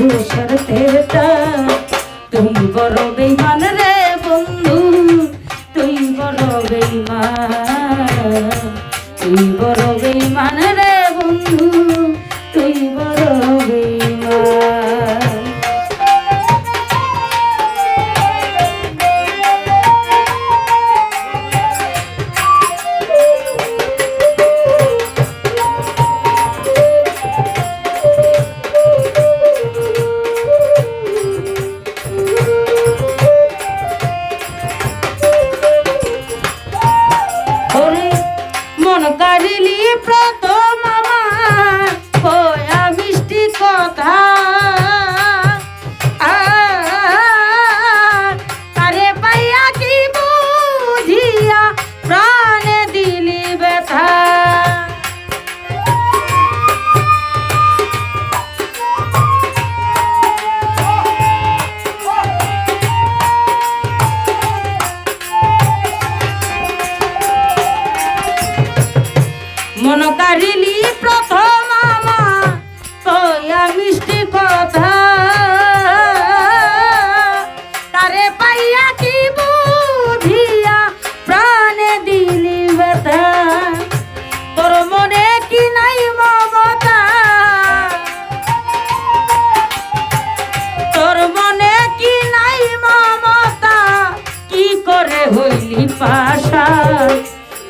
ধূসর তেরটা তুমি বরং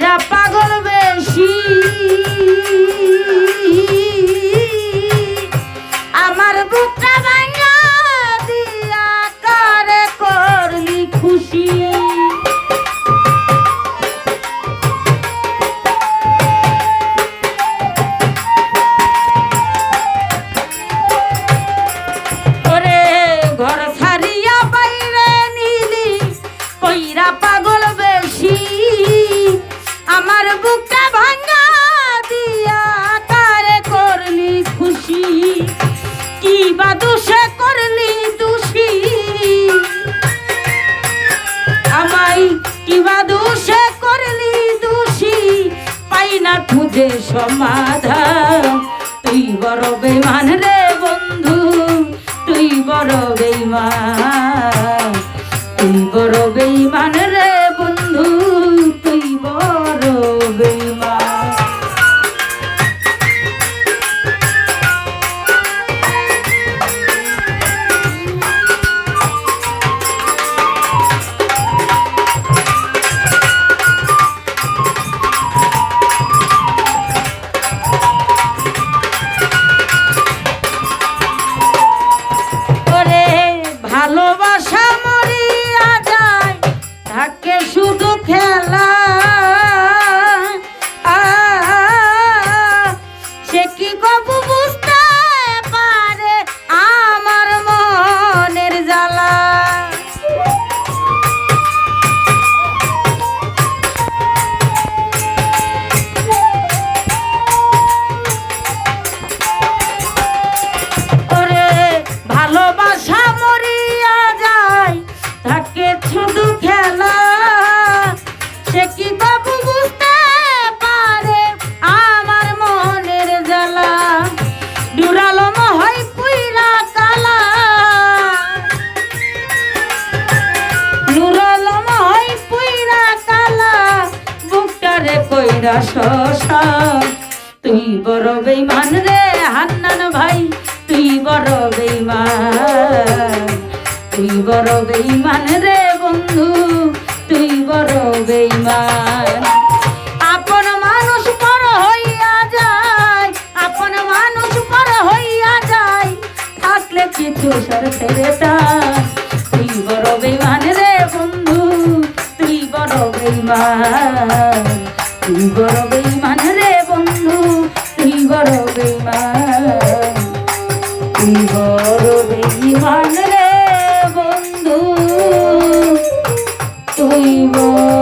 Ira pagou no meu খুঁজে সমাধান তুই বড় বেমান রে। কইরা তুই বড় বেইমান রে হান্নান ভাই, তুই বড় বেইমান তুই বড় বেইমান রে বন্ধু, তুই বড় বেইমান আপন হইয়া যায়, আপন হইয়া যায় তুই বড় বেইমান রে বন্ধু, তুই বড় বেইমান বন্ধু তুই বড়